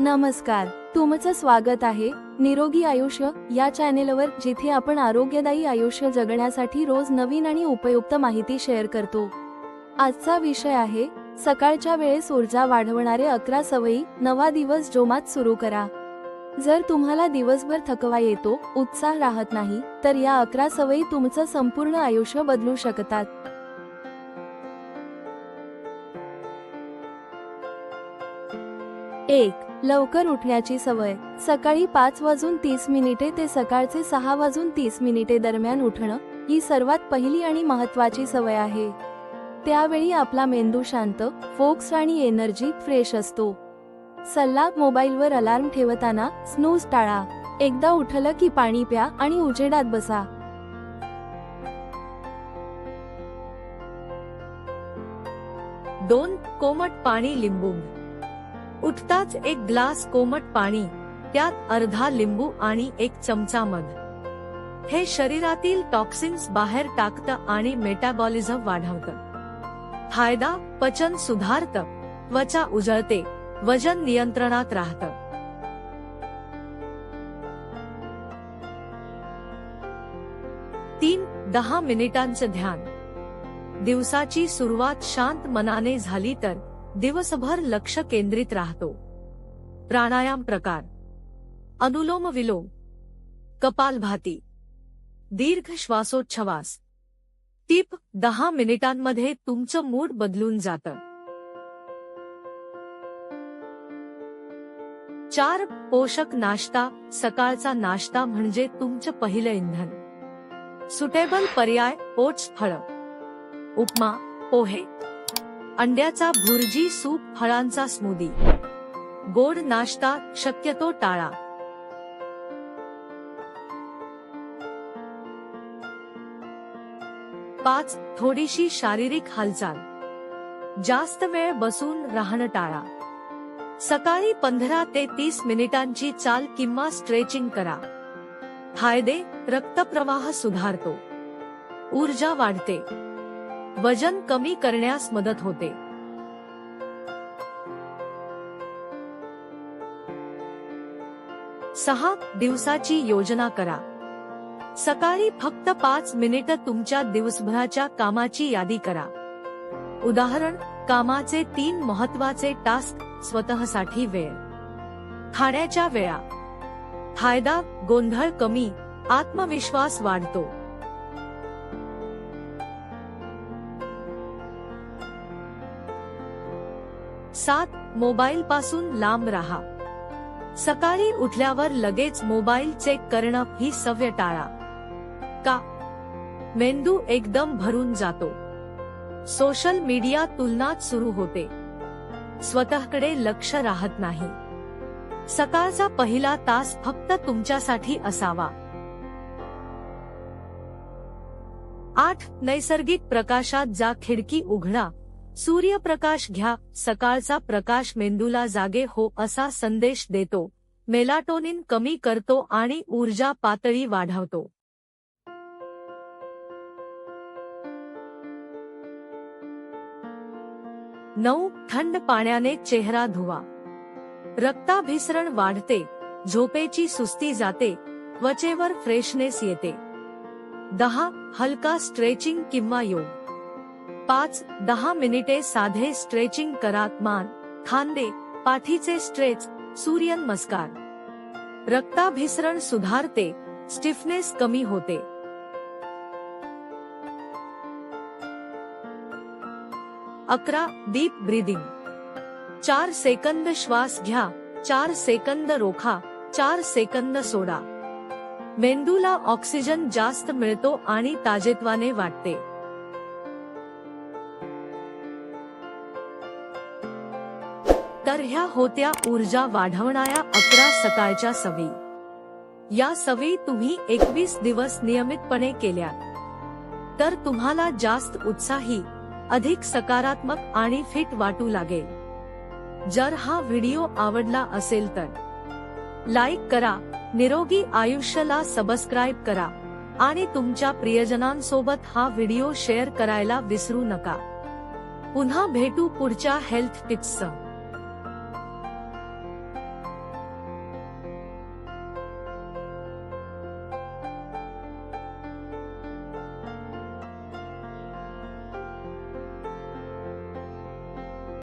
नमस्कार तुमचं स्वागत आहे निरोगी आयुष्य या चॅनेलवर जिथे आपण आरोग्यदायी आयुष्य जगण्यासाठी रोज नवीन आणि उपयुक्त माहिती शेअर करतो. आजचा विषय आहे सकाळच्या वेळेस ऊर्जा वाढवणारे अकरा सवयी नवा दिवस जोमात सुरू करा. जर तुम्हाला दिवसभर थकवा येतो उत्साह राहत नाही तर या अकरा सवयी तुमचं संपूर्ण आयुष्य बदलू शकतात. एक लवकर उठण्याची सवय. सकाळी पाच वाजून तीस मिनिटे ते सकाळचे सहा वाजून तीस मिनिटे दरम्यान उठणं ही सर्वात पहिली आणि महत्वाची सवय आहे. त्यावेळी आपला मेंदू शांत फोक्स आणि एनर्जी फ्रेश असतो. सल्ला मोबाईलवर अलार्म ठेवताना स्नूज टाळा. एकदा उठलं की पाणी प्या आणि उजेडात बसा. दोन कोमट पाणी लिंबू. उठताच एक ग्लास कोमट पाणी त्यात अर्धा लिंबू आणि एक चमचा मध. हे शरीरातील टॉक्सिन्स बाहेर टाकतं आणि मेटाबॉलिझम वाढवतं. फायदा पचन सुधारतं त्वचा उजळते वजन नियंत्रणात राहतं. तीन दहा मिनिटांचं ध्यान. दिवसाची सुरुवात शांत मनाने झाली तर दिवसभर लक्ष केंद्रित राहतो. प्राणायाम प्रकार. अनुलोम विलोम. कपालभाती दीर्घ श्वासोच्छवास. टीप दहा मिनिटांमध्ये तुमचं मूड बदलून जातं. चार पोषक नाश्ता. सकाळचा नाश्ता म्हणजे तुमचं पहिलं इंधन. सुटेबल पर्याय ओट्स फळ. उपमा पोहे. अंड्याचा भुर्जी सूप फळांचा स्मूदी. गोड नाश्ता शक्यतो टाळा. पाच थोडीशी शारीरिक हालचाल. जास्त वेळ बसून राहणं टाळा. सकाळी पंधरा ते तीस मिनिटांची चाल किंवा स्ट्रेचिंग करा. फायदे रक्तप्रवाह सुधारतो. ऊर्जा वाढते. वजन कमी करण्यास मदत होते. सहा दिवसाची योजना करा. सकाळी फक्त पाच मिनिट तुमच्या दिवसभराच्या कामाची यादी करा. उदाहरण कामाचे तीन महत्त्वाचे टास्क स्वतःसाठी वेळ. खाण्याच्या वेळा. फायदा गोंधळ कमी आत्मविश्वास वाढतो. सात मोबाईल पासून लांब राहा. सकाळी उठल्यावर लगेच मोबाईल चेक करणं ही सवय टाळा. का? मेंदू एकदम भरून जातो. सोशल मीडिया तुलनात सुरू होते. स्वतःकडे लक्ष राहत नाही. सकाळचा पहिला तास फक्त तुमच्यासाठी असावा. आठ नैसर्गिक प्रकाशात जा खिडकी उघडा. सूर्यप्रकाश घ्या सकाळचा प्रकाश मेंदूला जागे हो असा संदेश देतो. मेलाटोनिन कमी करतो आणि ऊर्जा पातळी वाढवतो. नऊ थंड पाण्याने चेहरा धुवा. रक्ताभिसरण वाढते झोपेची सुस्ती जाते त्वचेवर फ्रेशनेस येते. दहा हलका स्ट्रेचिंग किंवा योग. पाच दहा मिनिटे साधे स्ट्रेचिंग करात मान खांदे पाठीचे स्ट्रेच सूर्य नमस्कार रक्ताभिसरण सुधारते स्टिफनेस कमी होते. अकरा डीप ब्रीदिंग. चार सेकंद श्वास घ्या चार सेकंद रोखा चार सेकंद सोडा. मेंदूला ऑक्सिजन जास्त मिळतो आणि ताजेत्वाने वाटते. तर ह्या होत्या ऊर्जा वाढवणाऱ्या अकरा सकाळच्या सवयी. या सवयी तुम्ही एकवीस दिवस नियमितपणे केल्या तर तुम्हाला जास्त उत्साही अधिक सकारात्मक आणि फिट वाटू लागेल. जर हा व्हिडिओ आवडला असेल तर लाईक करा निरोगी आयुष्याला सबस्क्राईब करा आणि तुमच्या प्रियजनांसोबत हा व्हिडिओ शेअर करायला विसरू नका. पुन्हा भेटू पुढच्या हेल्थ टिप्स